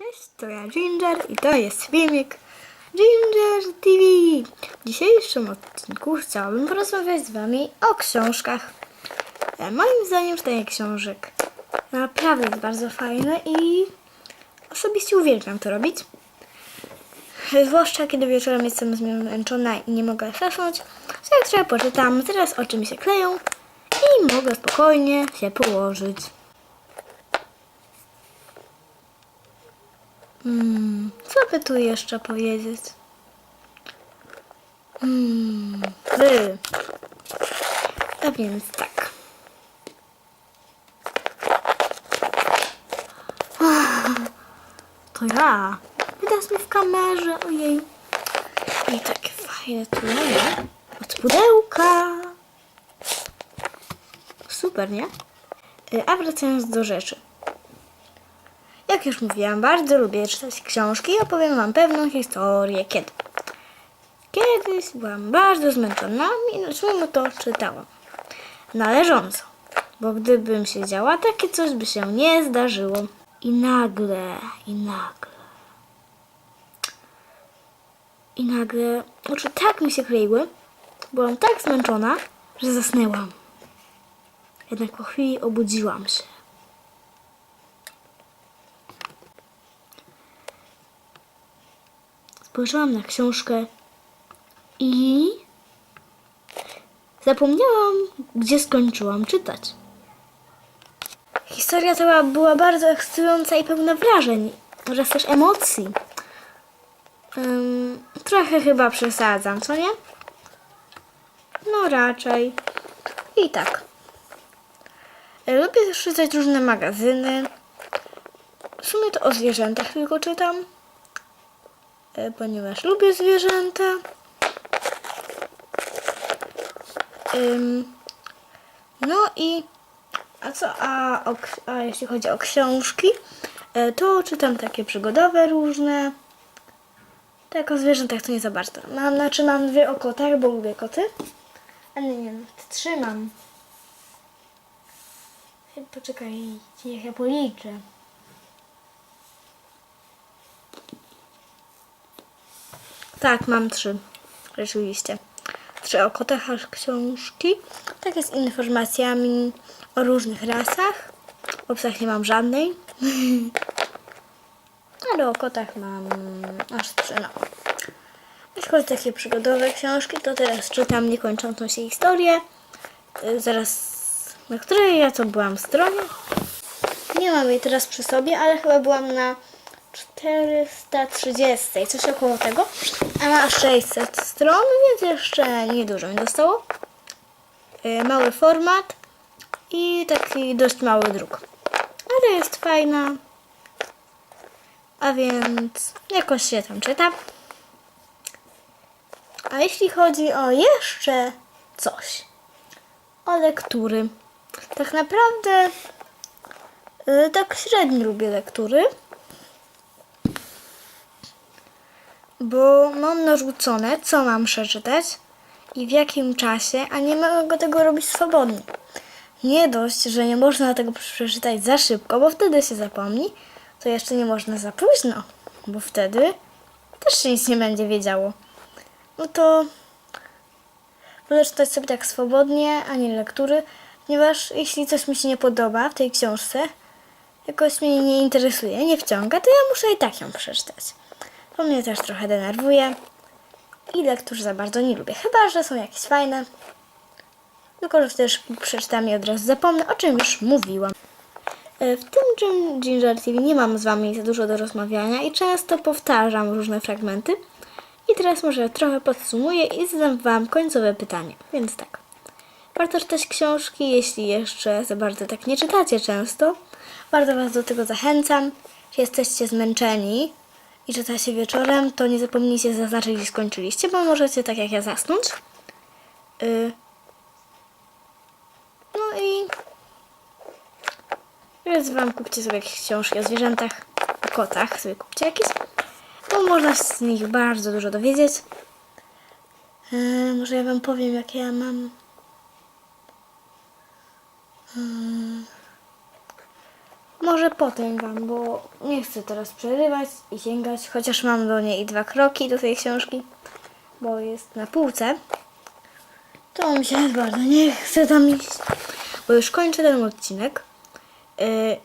Cześć, to ja Ginger i to jest filmik Ginger TV. W dzisiejszym odcinku chciałabym porozmawiać z Wami o książkach. E, Moim zdaniem czytanie książek naprawdę jest bardzo fajne i osobiście uwielbiam to robić. Zwłaszcza kiedy wieczorem jestem zmęczona i nie mogę zasnąć, to jak trzeba poczytam, teraz oczy mi się kleją i mogę spokojnie się położyć. Hmm, co by tu jeszcze powiedzieć? Hmm, wy. A więc tak. To ja. Widać mnie w kamerze, ojej. I takie fajne tu mamy. Od pudełka. Super, nie? Y, A wracając do rzeczy. Jak już mówiłam, bardzo lubię czytać książki i opowiem Wam pewną historię. Kiedy? Kiedyś byłam bardzo zmęczona i mimo to czytałam. Należąco, bo gdybym siedziała, takie coś by się nie zdarzyło. I nagle, i nagle, i nagle oczy tak mi się kleiły, byłam tak zmęczona, że zasnęłam. Jednak po chwili obudziłam się. Spojrzałam na książkę i zapomniałam, gdzie skończyłam czytać. Historia ta była bardzo ekscytująca i pełna wrażeń oraz też emocji. Ym, trochę chyba przesadzam, co nie? No raczej. I tak. Lubię też czytać różne magazyny. W sumie to o zwierzętach tylko czytam ponieważ lubię zwierzęta. No i a co, a, o, a jeśli chodzi o książki, e, to czytam takie przygodowe różne. Tak o zwierzętach to nie za bardzo. Mam, znaczy mam dwie o kotach, bo lubię koty. Ale nie, nie, trzy mam. Poczekaj, niech ja policzę. Tak, mam trzy. Rzeczywiście. Trzy o kotach książki. Takie z informacjami o różnych rasach. O psach nie mam żadnej. Ale o kotach mam aż trzy. No. Jeśli chodzi o takie przygodowe książki, to teraz czytam niekończącą się historię. Y, Zaraz, na której ja to byłam stronie? Nie mam jej teraz przy sobie, ale chyba byłam na 430, coś około tego. A ma 600 stron, więc jeszcze niedużo mi zostało. Yy, Mały format i taki dość mały druk. Ale jest fajna. A więc jakoś się tam czyta. A jeśli chodzi o jeszcze coś, o lektury, tak naprawdę yy, tak średnio lubię lektury. Bo mam narzucone, co mam przeczytać i w jakim czasie, a nie mogę tego robić swobodnie. Nie dość, że nie można tego przeczytać za szybko, bo wtedy się zapomni, to jeszcze nie można za późno, bo wtedy też się nic nie będzie wiedziało. No to wolę czytać sobie tak swobodnie, a nie lektury, ponieważ jeśli coś mi się nie podoba w tej książce, jakoś mnie nie interesuje, nie wciąga, to ja muszę i tak ją przeczytać. To mnie też trochę denerwuje. I lektur za bardzo nie lubię. Chyba, że są jakieś fajne. Tylko, że też przeczytam i od razu zapomnę, o czym już mówiłam. E, W tym Gin- Ginger TV nie mam z Wami za dużo do rozmawiania i często powtarzam różne fragmenty. I teraz może trochę podsumuję i zadam Wam końcowe pytanie. Więc tak. Warto czytać książki, jeśli jeszcze za bardzo tak nie czytacie często. Bardzo Was do tego zachęcam. Jeśli jesteście zmęczeni i czytacie wieczorem, to nie zapomnijcie zaznaczyć, gdzie skończyliście, bo możecie tak jak ja zasnąć. Y. No i więc Wam kupcie sobie jakieś książki o zwierzętach, o kotach, sobie kupcie jakieś, bo można z nich bardzo dużo dowiedzieć. Y, może ja Wam powiem, jakie ja mam. Może potem wam, bo nie chcę teraz przerywać i sięgać, chociaż mam do niej dwa kroki do tej książki, bo jest na półce. To mi się bardzo nie chce tam iść, bo już kończę ten odcinek. Yy,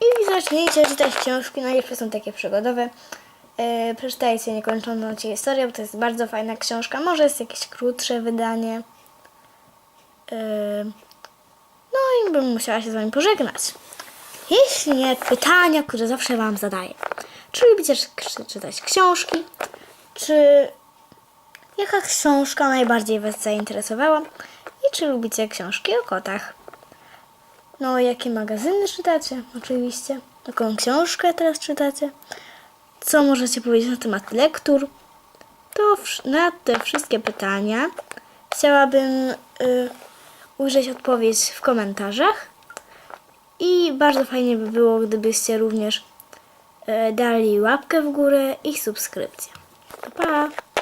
I zacznijcie czytać książki, najlepsze są takie przygodowe. Yy, przeczytajcie Niekończącą Ci historię, bo to jest bardzo fajna książka. Może jest jakieś krótsze wydanie. Yy, i bym musiała się z Wami pożegnać. Jeśli nie, pytania, które zawsze Wam zadaję. Czy lubicie czy- czytać książki? Czy jaka książka najbardziej Was zainteresowała? I czy lubicie książki o kotach? No, jakie magazyny czytacie? Oczywiście. Jaką książkę teraz czytacie? Co możecie powiedzieć na temat lektur? To na te wszystkie pytania chciałabym y, ujrzeć odpowiedź w komentarzach. I bardzo fajnie by było, gdybyście również y, dali łapkę w górę i subskrypcję. Pa! pa.